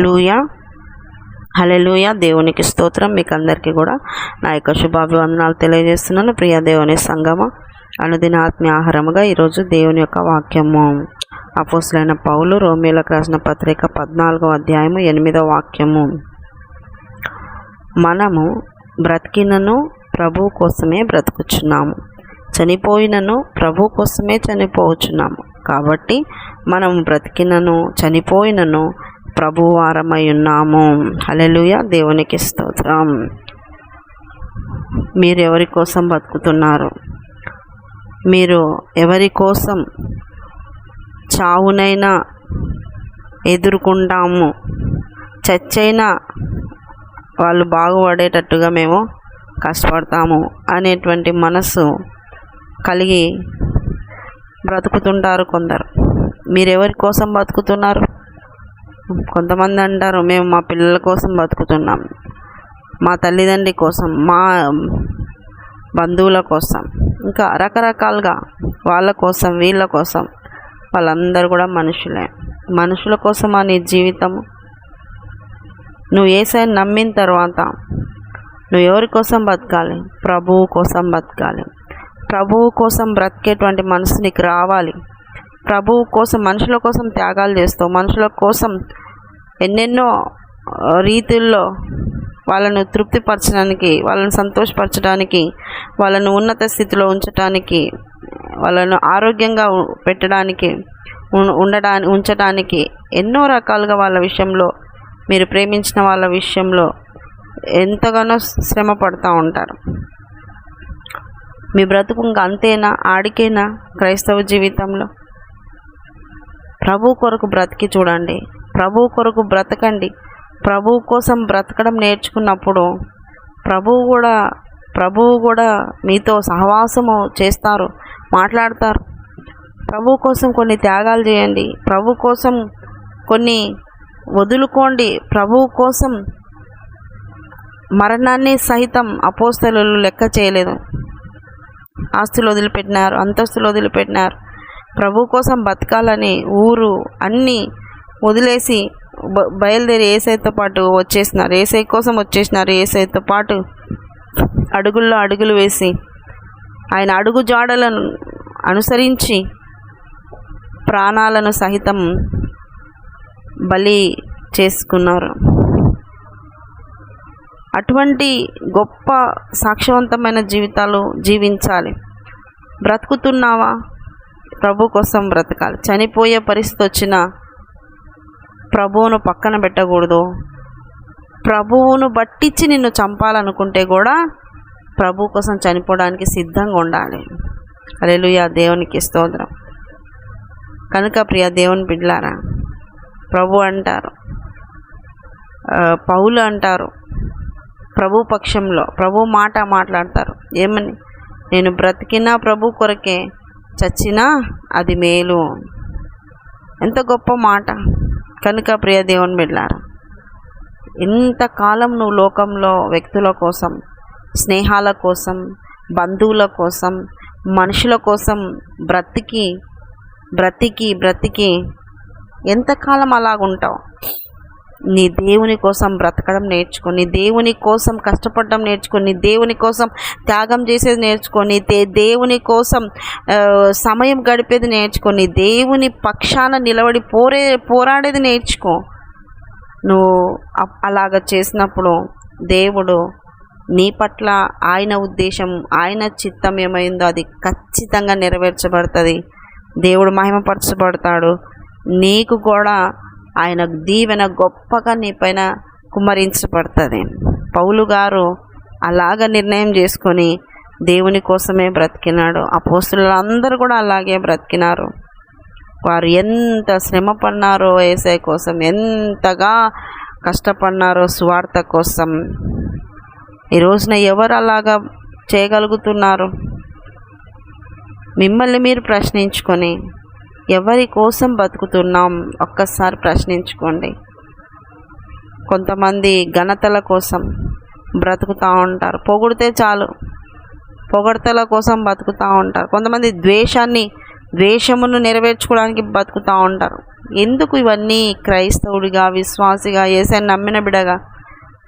లూయ హలెలూయ దేవునికి స్తోత్రం. మీకు అందరికీ కూడా నా యొక్క శుభాభివందనాలు తెలియజేస్తున్నాను. ప్రియ దేవుని సంగమ అనుదిన ఆత్మీయ ఆహారముగా ఈరోజు దేవుని యొక్క వాక్యము. అపోసులైన పౌలు రోమిలకు రాసిన పత్రిక పద్నాలుగో అధ్యాయము ఎనిమిదో వాక్యము. మనము బ్రతికినను ప్రభు కోసమే బ్రతుకుచున్నాము. చనిపోయినను ప్రభు కోసమే చనిపోవచ్చున్నాము కాబట్టి మనం బ్రతికినను చనిపోయినను ప్రభువారమై ఉన్నాము. హలెలుయ దేవునికి స్తోత్రం. మీరు ఎవరి కోసం బతుకుతున్నారు? మీరు ఎవరి కోసం చావునైనా ఎదుర్కొంటాము? చచ్చైనా వాళ్ళు బాగుపడేటట్టుగా మేము కష్టపడతాము అనేటువంటి మనసు కలిగి బ్రతుకుతుంటారు కొందరు. మీరు ఎవరి కోసం బతుకుతున్నారు? కొంతమంది అంటారు మేము మా పిల్లల కోసం బతుకుతున్నాం మా తల్లిదండ్రి కోసం మా బంధువుల కోసం. ఇంకా రకరకాలుగా వాళ్ళ కోసం వీళ్ళ కోసం వాళ్ళందరూ కూడా మనుషులే. మనుషుల కోసం నీ జీవితం. నువ్వు ఏసైని నమ్మిన తర్వాత నువ్వు ఎవరి కోసం బతకాలి? ప్రభువు కోసం బతకాలి. ప్రభువు కోసం బ్రతికేటువంటి మనసు నీకు రావాలి. ప్రభువు కోసం మనుషుల కోసం త్యాగాలు చేస్తావు. మనుషుల కోసం ఎన్నెన్నో రీతుల్లో వాళ్ళను తృప్తిపరచడానికి వాళ్ళని సంతోషపరచడానికి వాళ్ళను ఉన్నత స్థితిలో ఉంచడానికి వాళ్ళను ఆరోగ్యంగా పెట్టడానికి ఉండడానికి ఉంచడానికి ఎన్నో రకాలుగా వాళ్ళ విషయంలో మీరు ప్రేమించిన వాళ్ళ విషయంలో ఎంతగానో శ్రమ పడుతూ ఉంటారు. మీ బ్రతుకు ఇంకా అంతేనా? ఆడికేనా? క్రైస్తవ జీవితంలో? ప్రభు కొరకు బ్రతికి చూడండి. ప్రభు కొరకు బ్రతకండి. ప్రభు కోసం బ్రతకడం నేర్చుకున్నప్పుడు ప్రభువు కూడా ప్రభువు కూడా మీతో సహవాసము చేస్తారు మాట్లాడతారు. ప్రభు కోసం కొన్ని త్యాగాలు చేయండి. ప్రభు కోసం కొన్ని వదులుకోండి. ప్రభు కోసం మరణాన్ని సహితం అపోస్తలు లెక్క చేయలేదు. ఆస్తులు వదిలిపెట్టినారు అంతస్తులు వదిలిపెట్టినారు. ప్రభు కోసం బతకాలని ఊరు అన్నీ వదిలేసి బ- బయలుదేరి ఏసైతో పాటు వచ్చేసినారు. ఏసై కోసం వచ్చేసినారు. ఏసైతో పాటు అడుగుల్లో అడుగులు వేసి ఆయన అడుగు జాడలను అనుసరించి ప్రాణాలను సహితం బలి చేసుకున్నారు. అటువంటి గొప్ప సాక్ష్యవంతమైన జీవితాలు జీవించాలి. బ్రతుకుతున్నావా? ప్రభు కోసం బ్రతకాలి. చనిపోయే పరిస్థితి వచ్చినా ప్రభువును పక్కన పెట్టకూడదు. ప్రభువును బట్టించి నిన్ను చంపాలనుకుంటే కూడా ప్రభు కోసం చనిపోవడానికి సిద్ధంగా ఉండాలి. అలెలుయ దేవునికి స్తోత్రం. కనుక ప్రియ దేవుని బిడ్లారా ప్రభు అంటారు పౌలు అంటారు ప్రభు పక్షంలో ప్రభు మాట మాట్లాడతారు. ఏమని? నేను బ్రతికినా ప్రభు కొరకే చచ్చినా అది మేలు. ఎంత గొప్ప మాట. కనుక ప్రియ దేవుని బిడ్డారా ఇంతకాలం నువ్వు లోకంలో వ్యక్తుల కోసం స్నేహాల కోసం బంధువుల కోసం మనుషుల కోసం బ్రతికి బ్రతికి బ్రతికి ఎంతకాలం అలాగుంటావు? నీ దేవుని కోసం బ్రతకడం నేర్చుకో నీ దేవుని కోసం కష్టపడడం నేర్చుకో నీ దేవుని కోసం త్యాగం చేసేది నేర్చుకో నీ దే దేవుని కోసం సమయం గడిపేది నేర్చుకో నీ దేవుని పక్షాన నిలబడి పోరే పోరాడేది నేర్చుకో. నువ్వు అప్- అలాగ చేసినప్పుడు దేవుడు నీ పట్ల ఆయన ఉద్దేశం ఆయన చిత్తం ఏమైందో అది ఖచ్చితంగా నెరవేర్చబడుతుంది. దేవుడు మహిమపరచబడతాడు. నీకు కూడా ఆయన దీవెన గొప్పగా నీ పైన కుమ్మరించబడుతుంది. పౌలు గారు అలాగ నిర్ణయం చేసుకొని దేవుని కోసమే బ్రతికినాడు. అపోస్తులందరూ కూడా అలాగే బ్రతికినారు. వారు ఎంత శ్రమ పడినారో ఏసై కోసం ఎంతగా కష్టపడినారో స్వార్థ కోసం. ఈ రోజున ఎవరు అలాగా చేయగలుగుతున్నారు? మిమ్మల్ని మీరు ప్రశ్నించుకొని ఎవరి కోసం బతుకుతున్నాం? ఒక్కసారి ప్రశ్నించుకోండి. కొంతమంది ఘనతల కోసం బ్రతుకుతూ ఉంటారు. పొగిడితే చాలు. పొగడతల కోసం బతుకుతూ ఉంటారు. కొంతమంది ద్వేషాన్ని ద్వేషమును నెరవేర్చుకోవడానికి బతుకుతూ ఉంటారు. ఎందుకు ఇవన్నీ? క్రైస్తవుడిగా విశ్వాసిగా ఏసని నమ్మిన బిడగా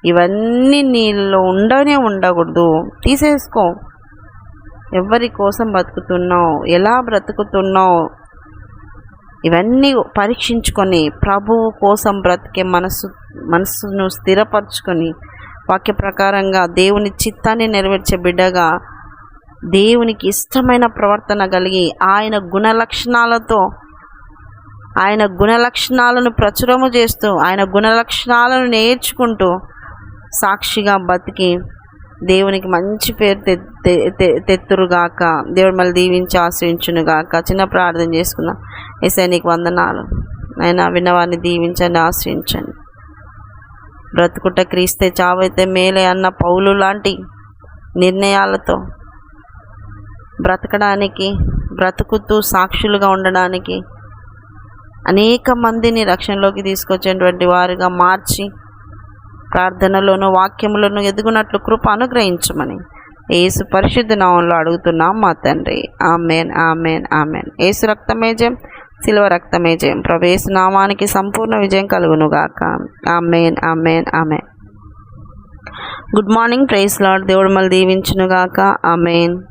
ఇవన్నీ నీళ్ళు ఉండనే ఉండకూడదు. తీసేసుకో. ఎవరి కోసం బతుకుతున్నావు? ఎలా బ్రతుకుతున్నావు? ఇవన్నీ పరీక్షించుకొని ప్రభువు కోసం బ్రతికే మనసు మనసును స్థిరపరచుకొని వాక్య ప్రకారంగా దేవుని చిత్తాన్ని నెరవేర్చే బిడ్డగా దేవునికి ఇష్టమైన ప్రవర్తన కలిగి ఆయన గుణ లక్షణాలతో ఆయన గుణ లక్షణాలను ప్రచురము చేస్తూ ఆయన గుణ లక్షణాలను నేర్చుకుంటూ సాక్షిగా బతికి దేవునికి మంచి పేరు తె- తెత్తురుగాక దేవుడు మళ్ళీ దీవించి ఆశ్రయించునుగాక చిన్న ప్రార్థన చేసుకుందాం. ఏసై నీకు వందనాలు. ఆయన విన్నవారిని దీవించండి ఆశ్రయించండి. బ్రతుకుట క్రీస్తే చావైతే మేలే అన్న పౌలు లాంటి నిర్ణయాలతో బ్రతకడానికి బ్రతుకుతూ సాక్షులుగా ఉండడానికి అనేక మందిని రక్షణలోకి తీసుకొచ్చేటువంటి వారిగా మార్చి ప్రార్థనలోను వాక్యములను ఎదుగునట్లు కృప అనుగ్రహించమని ఏసు పరిశుద్ధ నామంలో అడుగుతున్నాం మా తండ్రి. Amen amen amen. ఏసు రక్తమే జయం రక్తమేజయం రక్తమే జయం. ప్రవేశ నామానికి సంపూర్ణ విజయం కలుగునుగాక. Amen amen amen. Good morning praise Lord దేవుడు మళ్ళీ దీవించునుగాక. ఆమెన్.